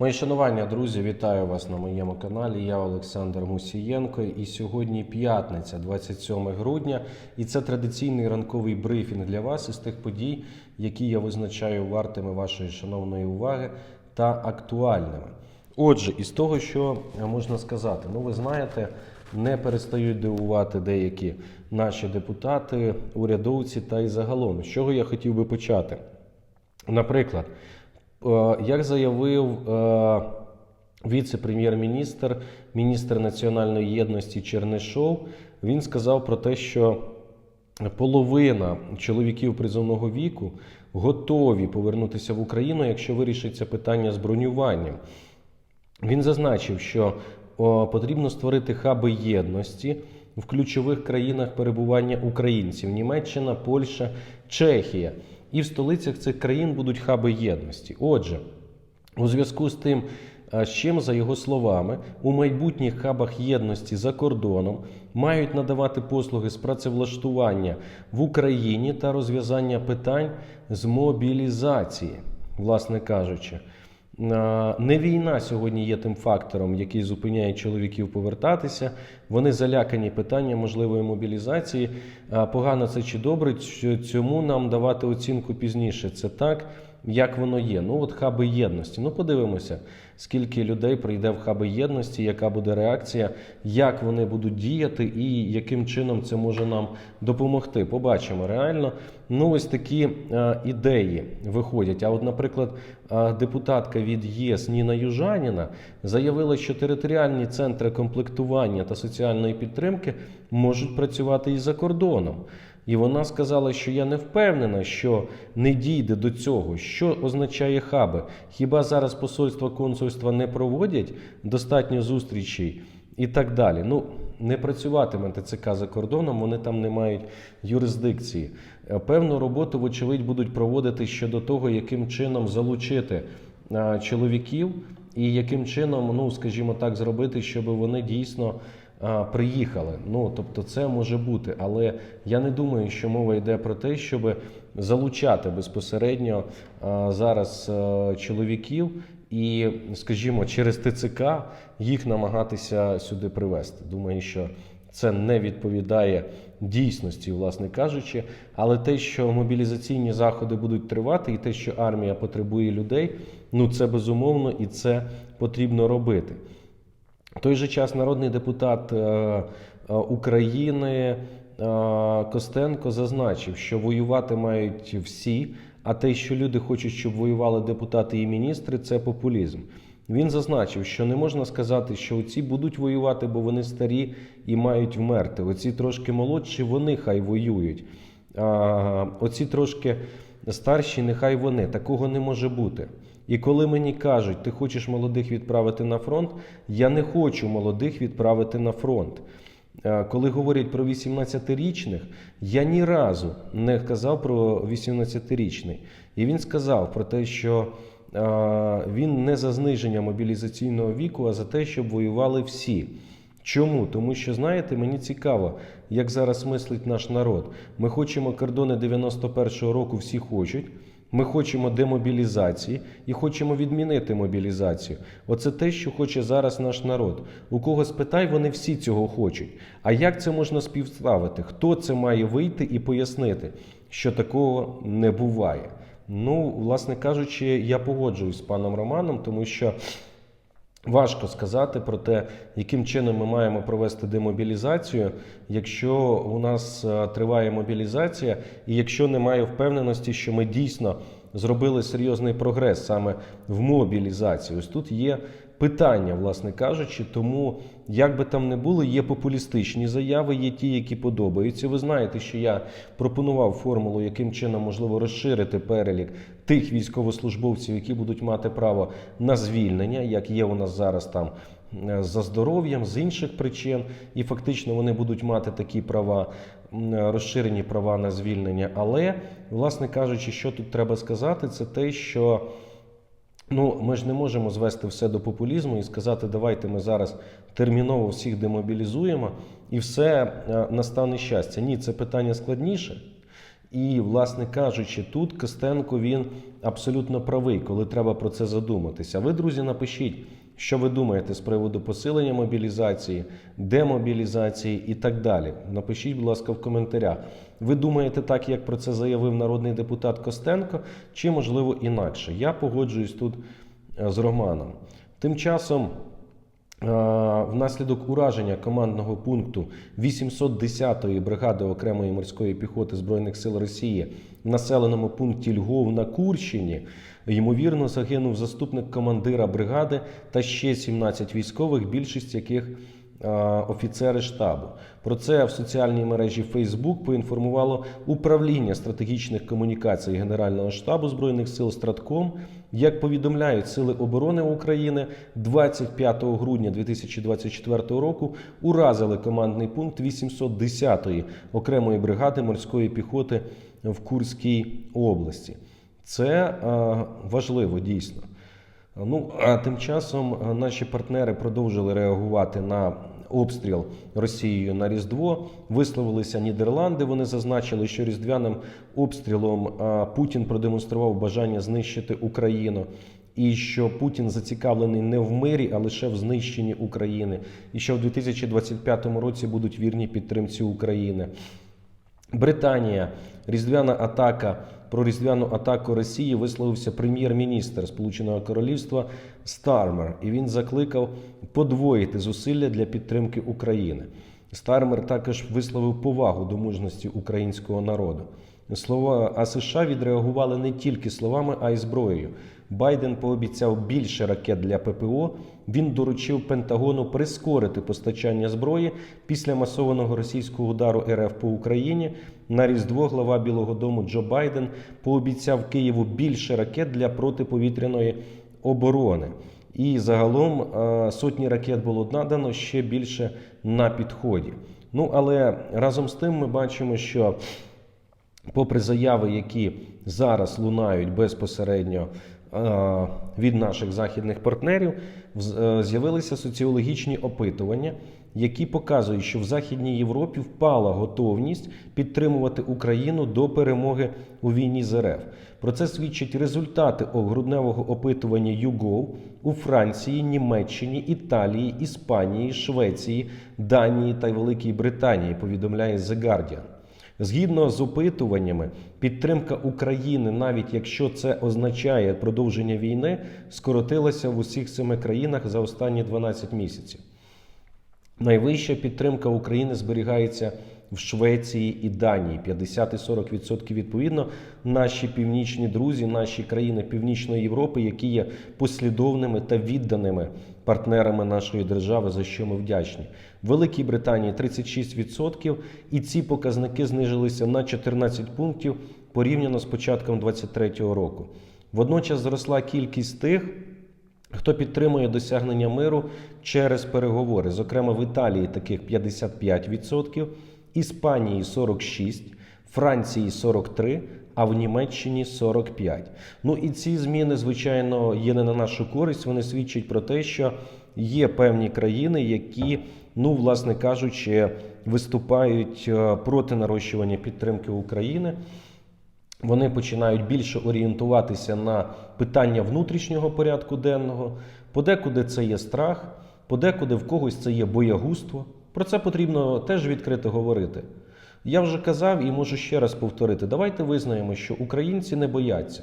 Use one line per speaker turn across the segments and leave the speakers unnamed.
Мої шанування, друзі, вітаю вас на моєму каналі. Я Олександр Мусієнко. І сьогодні п'ятниця, 27 грудня. І це традиційний ранковий брифінг для вас із тих подій, які я визначаю вартими вашої шановної уваги та актуальними. Отже, із того, що можна сказати, ну ви знаєте, не перестають дивувати деякі наші депутати, урядовці та й загалом. З чого я хотів би почати? Наприклад, як заявив е, віце-прем'єр-міністр, міністр національної єдності Чернишов, він сказав про те, що половина чоловіків призовного віку готові повернутися в Україну, якщо вирішиться питання з бронюванням. Він зазначив, що потрібно створити хаби єдності в ключових країнах перебування українців: Німеччина, Польща, Чехія. І в столицях цих країн будуть хаби єдності. Отже, у зв'язку з тим, з чим, за його словами, у майбутніх хабах єдності за кордоном мають надавати послуги з працевлаштування в Україні та розв'язання питань з мобілізації, власне кажучи. Не війна сьогодні є тим фактором, який зупиняє чоловіків повертатися. Вони залякані питанням можливої мобілізації. Погано це чи добре, цьому нам давати оцінку пізніше. Це так, як воно є. Ну от хаби єдності. Ну подивимося, скільки людей прийде в хаби єдності, яка буде реакція, як вони будуть діяти і яким чином це може нам допомогти. Побачимо реально. Ну ось такі е, ідеї виходять. А от, наприклад, е, депутатка від ЄС Ніна Южаніна заявила, що територіальні центри комплектування та соціальної підтримки можуть працювати і за кордоном. І вона сказала, що я не впевнена, що не дійде до цього. Що означає хаби? Хіба зараз посольства консульства не проводять достатньо зустрічей і так далі? Ну не працюватиме ТЦК за кордоном, вони там не мають юрисдикції. Е, Певну роботу, вочевидь, будуть проводити щодо того, яким чином залучити чоловіків і яким чином, ну скажімо так, зробити, щоб вони дійсно приїхали. Ну тобто, це може бути, але я не думаю, що мова йде про те, щоб залучати безпосередньо зараз чоловіків і, скажімо, через ТЦК їх намагатися сюди привезти. Думаю, що це не відповідає дійсності, власне кажучи. Але те, що мобілізаційні заходи будуть тривати, і те, що армія потребує людей, ну це безумовно і це потрібно робити. В той же час народний депутат е, е, України е, Костенко зазначив, що воювати мають всі, а те, що люди хочуть, щоб воювали депутати і міністри, це популізм. Він зазначив, що не можна сказати, що оці будуть воювати, бо вони старі і мають вмерти. Оці трошки молодші, вони хай воюють. А оці трошки старші, нехай вони. Такого не може бути. І коли мені кажуть, ти хочеш молодих відправити на фронт, я не хочу молодих відправити на фронт. Коли говорять про 18-річних, я ні разу не казав про 18-річний. І він сказав про те, що він не за зниження мобілізаційного віку, а за те, щоб воювали всі. Чому? Тому що, знаєте, мені цікаво, як зараз мислить наш народ. Ми хочемо кордони 91-го року, всі хочуть. Ми хочемо демобілізації і хочемо відмінити мобілізацію. Оце те, що хоче зараз наш народ. У кого спитай, вони всі цього хочуть. А як це можна співставити? Хто це має вийти і пояснити, що такого не буває? Ну, власне кажучи, я погоджуюсь з паном Романом, тому що. Важко сказати про те, яким чином ми маємо провести демобілізацію, якщо у нас е, триває мобілізація, і якщо немає впевненості, що ми дійсно зробили серйозний прогрес саме в мобілізації. Ось тут є питання, власне кажучи, тому як би там не було, є популістичні заяви, є ті, які подобаються. Ви знаєте, що я пропонував формулу, яким чином можливо розширити перелік тих військовослужбовців, які будуть мати право на звільнення, як є у нас зараз там. е, За здоров'ям з інших причин, і фактично вони будуть мати такі права, розширені права на звільнення. Але, власне кажучи, що тут треба сказати, це те, що Ну, ми ж не можемо звести все до популізму і сказати, давайте ми зараз терміново всіх демобілізуємо і все е, настане щастя. Ні, це питання складніше. І, власне кажучи, тут Костенко він абсолютно правий, коли треба про це задуматися. Ви, друзі, напишіть, що ви думаєте з приводу посилення мобілізації, демобілізації і так далі. Напишіть, будь ласка, в коментарях. Ви думаєте так, як про це заявив народний депутат Костенко, чи можливо інакше? Я погоджуюсь тут е, з Романом. Тим часом. Е, Внаслідок ураження командного пункту 810-ї бригади окремої морської піхоти збройних сил Росії в населеному пункті Львов на Курщині ймовірно загинув заступник командира бригади та ще 17 військових, більшість яких е, офіцери штабу. Про це в соціальній мережі Facebook поінформувало управління стратегічних комунікацій Генерального штабу збройних сил Стратком. Як повідомляють Сили оборони України, 25 грудня 2024 року уразили командний пункт 810-ї окремої бригади морської піхоти в Курській області. Це е, важливо дійсно. Ну а тим часом е, наші партнери продовжили реагувати на обстріл Росією на Різдво. Висловилися Нідерланди. Вони зазначили, що різдвяним обстрілом Путін продемонстрував бажання знищити Україну. І що Путін зацікавлений не в мирі, а лише в знищенні України, і що в 2025 році будуть вірні підтримці України. Британія, різдвяна атака про різдвяну атаку Росії висловився прем'єр-міністр Сполученого Королівства Стармер, і він закликав подвоїти зусилля для підтримки України. Стармер також висловив повагу до мужності українського народу. Слова а США відреагували не тільки словами, а й зброєю. Байден пообіцяв більше ракет для ППО. Він доручив Пентагону прискорити постачання зброї після масованого російського удару РФ по Україні. На різдво глава Білого Дому Джо Байден пообіцяв Києву більше ракет для протиповітряної оборони. І загалом е, сотні ракет було надано ще більше на підході. Ну але разом з тим ми бачимо, що попри заяви, які зараз лунають безпосередньо е, від наших західних партнерів, е, з'явилися соціологічні опитування, які показують, що в Західній Європі впала готовність підтримувати Україну до перемоги у війні з РФ. Про це свідчать результати грудневого опитування YouGov у Франції, Німеччині, Італії, Іспанії, Швеції, Данії та Великій Британії. Повідомляє The Guardian. Згідно з опитуваннями, підтримка України, навіть якщо це означає продовження війни, скоротилася в усіх семи країнах за останні 12 місяців. Найвища підтримка України зберігається в Швеції і Данії 50 і 40% відповідно. Наші північні друзі, наші країни Північної Європи, які є послідовними та відданими партнерами нашої держави, за що ми вдячні. Великій Британії 36%, і ці показники знижилися на 14 пунктів порівняно з початком 2023 року. Водночас зросла кількість тих. Хто підтримує досягнення миру через переговори? Зокрема, в Італії таких 55%, Іспанії 46%, Франції 43%, а в Німеччині 45%. Ну і ці зміни, звичайно, є не на нашу користь. Вони свідчать про те, що є певні країни, які, ну, власне кажучи, виступають е, проти нарощування підтримки України. Вони починають більше орієнтуватися на питання внутрішнього порядку денного. Подекуди це є страх, подекуди в когось це є боягузтво. Про це потрібно теж відкрито говорити. Я вже казав і можу ще раз повторити: давайте визнаємо, що українці не бояться.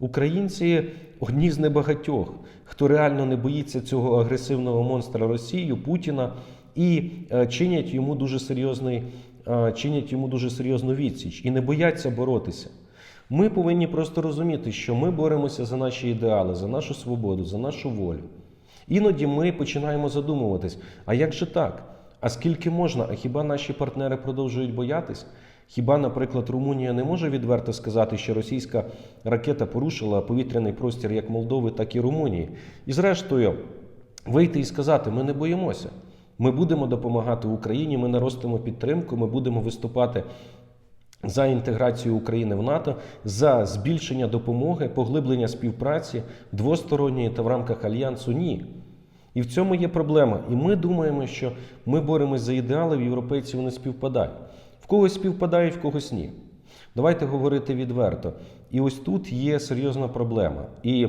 Українці одні з небагатьох, хто реально не боїться цього агресивного монстра Росію, Путіна, і е, чинять йому дуже серйозний, е, чинять йому дуже серйозну відсіч і не бояться боротися. Ми повинні просто розуміти, що ми боремося за наші ідеали, за нашу свободу, за нашу волю. Іноді ми починаємо задумуватись: а як же так? А скільки можна? А хіба наші партнери продовжують боятись? Хіба, наприклад, Румунія не може відверто сказати, що російська ракета порушила повітряний простір як Молдови, так і Румунії? І зрештою, вийти і сказати: ми не боїмося. Ми будемо допомагати Україні, ми наростимо підтримку, ми будемо виступати за інтеграцію України в НАТО, за збільшення допомоги, поглиблення співпраці двосторонньої та в рамках альянсу ні. І в цьому є проблема. І ми думаємо, що ми боремось за ідеали, в європейців вони співпадають. В когось співпадають, в когось ні. Давайте говорити відверто. І ось тут є серйозна проблема. І,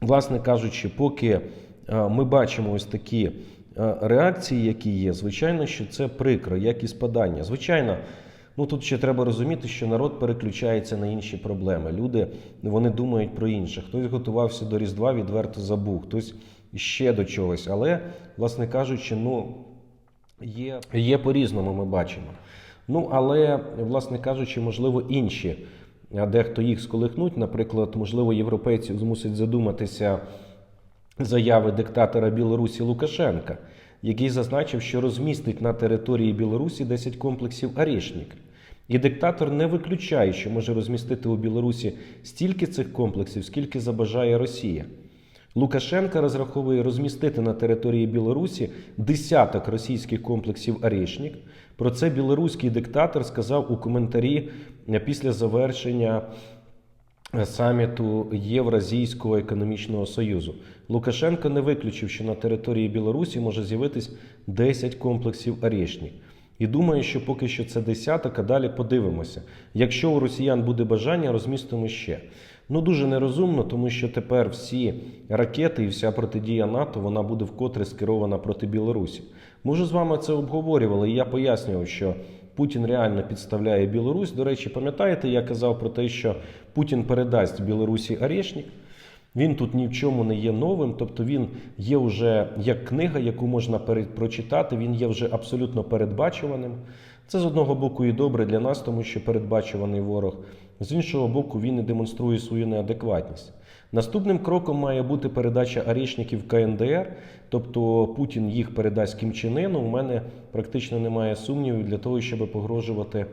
власне кажучи, поки е, ми бачимо ось такі е, реакції, які є, звичайно, що це прикро, як і спадання. Звичайно. Ну тут ще треба розуміти, що народ переключається на інші проблеми. Люди вони думають про інше. Хтось готувався до Різдва, відверто забув, хтось ще до чогось. Але, власне кажучи, ну є, є по-різному, ми бачимо. Ну, але, власне кажучи, можливо, інші, а дехто їх сколихнуть, наприклад, можливо, європейців змусить задуматися заяви диктатора Білорусі Лукашенка, який зазначив, що розмістить на території Білорусі 10 комплексів «Арішнік». І диктатор не виключає, що може розмістити у Білорусі стільки цих комплексів, скільки забажає Росія. Лукашенка розраховує розмістити на території Білорусі десяток російських комплексів «Арішнік». Про це білоруський диктатор сказав у коментарі після завершення саміту Євразійського економічного союзу. Лукашенко не виключив, що на території Білорусі може з'явитись 10 комплексів «Арішнік». І думаю, що поки що це десяток, а далі подивимося. Якщо у росіян буде бажання, розмістимо ще. Ну дуже нерозумно, тому що тепер всі ракети і вся протидія НАТО вона буде вкотре скерована проти Білорусі. Ми вже з вами це обговорювали, і я пояснював, що Путін реально підставляє Білорусь. До речі, пам'ятаєте, я казав про те, що Путін передасть Білорусі Орешник. Він тут ні в чому не є новим, тобто він є вже як книга, яку можна прочитати, він є вже абсолютно передбачуваним. Це з одного боку і добре для нас, тому що передбачуваний ворог. З іншого боку, він і демонструє свою неадекватність. Наступним кроком має бути передача арішників КНДР, тобто Путін їх передасть Кім Чен Ыну. У мене практично немає сумнівів для того, щоб погрожувати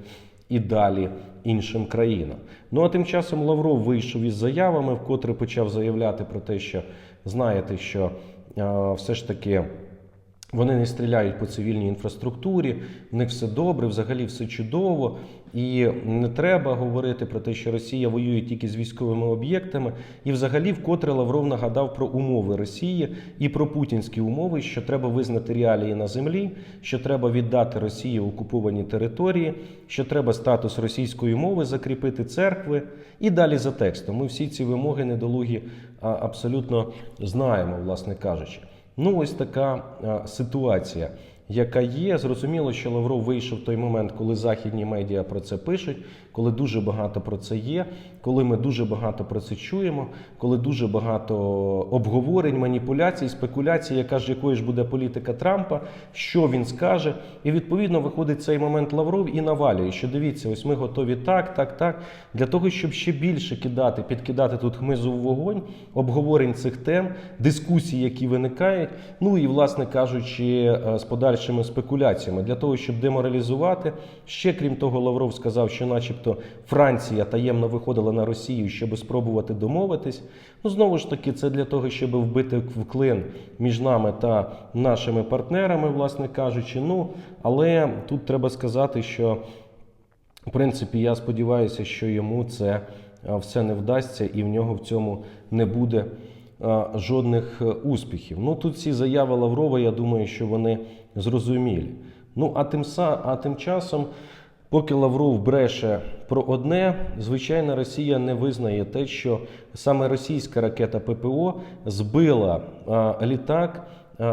і далі іншим країнам. Ну а тим часом Лавров вийшов із заявами, вкотре почав заявляти про те, що знаєте, що е, все ж таки. Вони не стріляють по цивільній інфраструктурі, в них все добре, взагалі все чудово. І не треба говорити про те, що Росія воює тільки з військовими об'єктами. І, взагалі, вкотре Лавров нагадав про умови Росії і про путінські умови, що треба визнати реалії на землі, що треба віддати Росії окуповані території, що треба статус російської мови закріпити церкви і далі за текстом. Ми всі ці вимоги недолугі абсолютно знаємо, власне кажучи. Ну, ось така ситуація, яка є. Зрозуміло, що Лавров вийшов в той момент, коли західні медіа про це пишуть, коли дуже багато про це є, коли ми дуже багато про це чуємо, коли дуже багато обговорень, маніпуляцій, спекуляцій, яка ж якою ж буде політика Трампа, що він скаже. І відповідно виходить цей момент Лавров і навалює, що дивіться, ось ми готові так, так, так. Для того, щоб ще більше кидати, підкидати тут хмизу в вогонь, обговорень цих тем, дискусій, які виникають. Ну і, власне кажучи, з подальшими спекуляціями для того, щоб деморалізувати. Ще крім того, Лавров сказав, що, начебто, Франція таємно виходила на Росію, щоб спробувати домовитись. Ну, знову ж таки, це для того, щоб вбити в клин між нами та нашими партнерами, власне кажучи. Ну, але тут треба сказати, що в принципі я сподіваюся, що йому це все не вдасться, і в нього в цьому не буде жодних успіхів. Ну тут ці заяви Лаврова, я думаю, що вони зрозумілі. Ну а тим а тим часом, поки Лавров бреше про одне, звичайно, Росія не визнає те, що саме російська ракета ППО збила літак.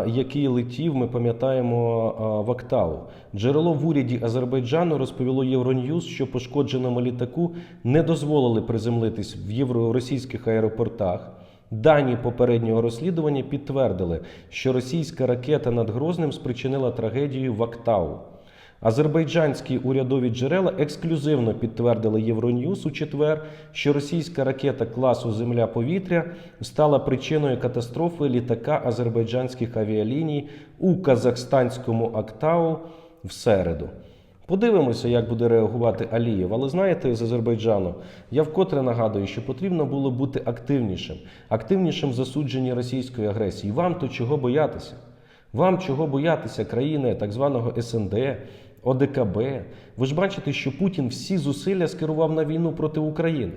Який летів, ми пам'ятаємо в Актау. Джерело в уряді Азербайджану розповіло Євроньюз, що пошкодженому літаку не дозволили приземлитись в євроросійських аеропортах. Дані попереднього розслідування підтвердили, що російська ракета над Грозним спричинила трагедію в Актау. Азербайджанські урядові джерела ексклюзивно підтвердили Євроньюз у четвер, що російська ракета класу Земля-повітря стала причиною катастрофи літака азербайджанських авіаліній у казахстанському Актау в середу. Подивимося, як буде реагувати Алієв. Але знаєте, з Азербайджану я вкотре нагадую, що потрібно було бути активнішим, активнішим в засудженні російської агресії. Вам то чого боятися? Вам чого боятися країни так званого СНД, ОДКБ? Ви ж бачите, що Путін всі зусилля скерував на війну проти України.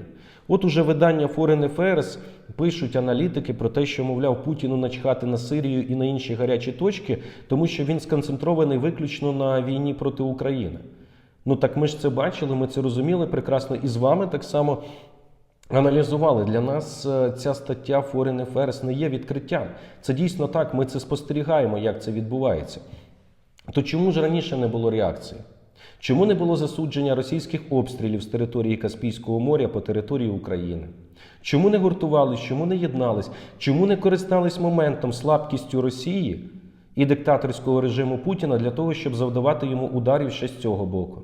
От уже видання Foreign Affairs пишуть аналітики про те, що, мовляв, Путіну начхати на Сирію і на інші гарячі точки, тому що він сконцентрований виключно на війні проти України. Ну так ми ж це бачили, ми це розуміли прекрасно, і з вами так само. Аналізували для нас е, ця стаття Foreign Affairs не є відкриттям. Це дійсно так. Ми це спостерігаємо, як це відбувається. То чому ж раніше не було реакції? Чому не було засудження російських обстрілів з території Каспійського моря по території України? Чому не гуртувались, чому не єднались? Чому не користались моментом слабкістю Росії і диктаторського режиму Путіна для того, щоб завдавати йому ударів ще з цього боку?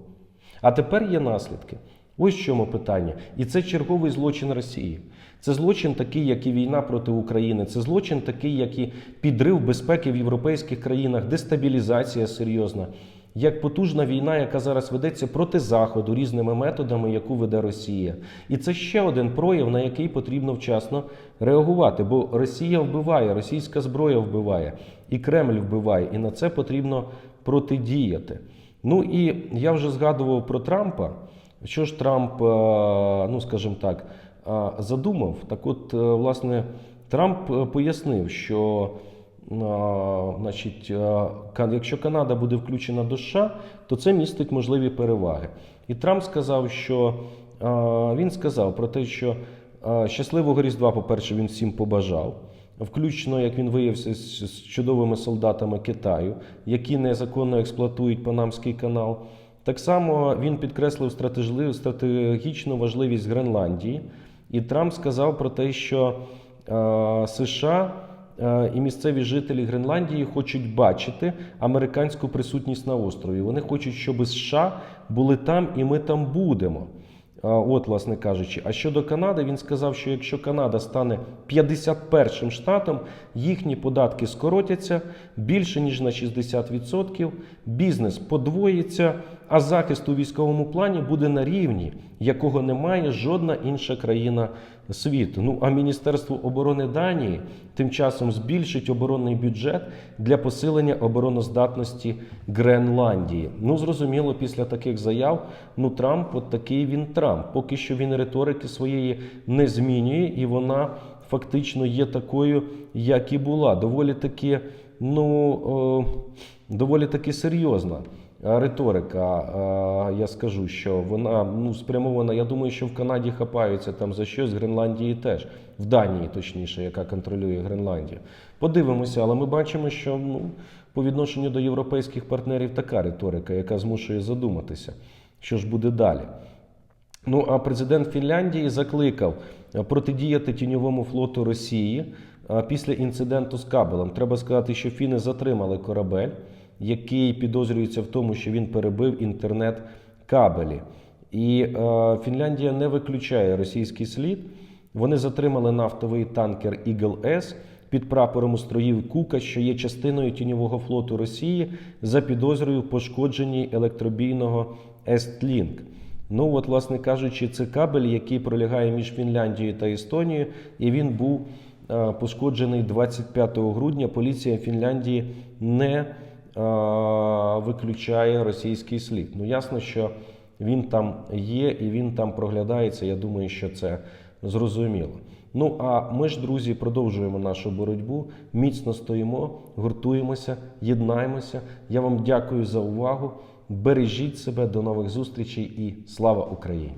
А тепер є наслідки. Ось в чому питання. І це черговий злочин Росії. Це злочин такий, як і війна проти України. Це злочин такий, як і підрив безпеки в європейських країнах, дестабілізація серйозна, як потужна війна, яка зараз ведеться проти Заходу різними методами, яку веде Росія. І це ще один прояв, на який потрібно вчасно реагувати. Бо Росія вбиває, російська зброя вбиває, і Кремль вбиває, і на це потрібно протидіяти. Ну і я вже згадував про Трампа. Що ж Трамп, е, ну скажімо так, задумав? Так, от, е, власне, Трамп е, пояснив, що значить, е, якщо Канада буде включена до США, то це містить можливі переваги. І Трамп сказав, що він сказав про те, що щасливого Різдва, по-перше, він всім побажав. Включно, як він виявився з чудовими солдатами Китаю, які незаконно експлуатують Панамський канал. Так само він підкреслив стратегічну важливість Гренландії, і Трамп сказав про те, що е, США е, і місцеві жителі Гренландії хочуть бачити американську присутність на острові. Вони хочуть, щоб США були там і ми там будемо. А, От, власне кажучи, а щодо Канади, він сказав, що якщо Канада стане 51-м штатом, їхні податки скоротяться більше ніж на 60%, бізнес подвоїться, а захист у військовому плані буде на рівні, якого не має жодна інша країна світу. Ну а Міністерство оборони Данії тим часом збільшить оборонний бюджет для посилення обороноздатності Гренландії. Ну зрозуміло, після таких заяв, ну Трамп, от такий він Трамп. Поки що він риторики своєї не змінює, і вона фактично є такою, як і була. Доволі таки, ну о, доволі таки серйозна. А Риторика, я скажу, що вона ну спрямована. Я думаю, що в Канаді хапаються там за щось, в Гренландії теж, в Данії, точніше, яка контролює Гренландію. Подивимося, але ми бачимо, що ну, по відношенню до європейських партнерів така риторика, яка змушує задуматися, що ж буде далі. Ну а президент Фінляндії закликав е, протидіяти тіньовому флоту Росії е, після інциденту з кабелем. Треба сказати, що фіни затримали корабель, який підозрюється в тому, що він перебив інтернет кабелі. І е, Фінляндія не виключає російський слід. Вони затримали нафтовий танкер Eagle S під прапором остроїв Кука, що є частиною тіньового флоту Росії, за підозрою в пошкодженні електробійного Estlink. Ну, от, власне кажучи, це кабель, який пролягає між Фінляндією та Естонією, і він був е, пошкоджений 25 грудня. Поліція Фінляндії не виключає російський слід. Ну, ясно, що він там є і він там проглядається. Я думаю, що це зрозуміло. Ну а ми ж, друзі, продовжуємо нашу боротьбу. Міцно стоїмо, гуртуємося, єднаємося. Я вам дякую за увагу. Бережіть себе, до нових зустрічей і слава Україні!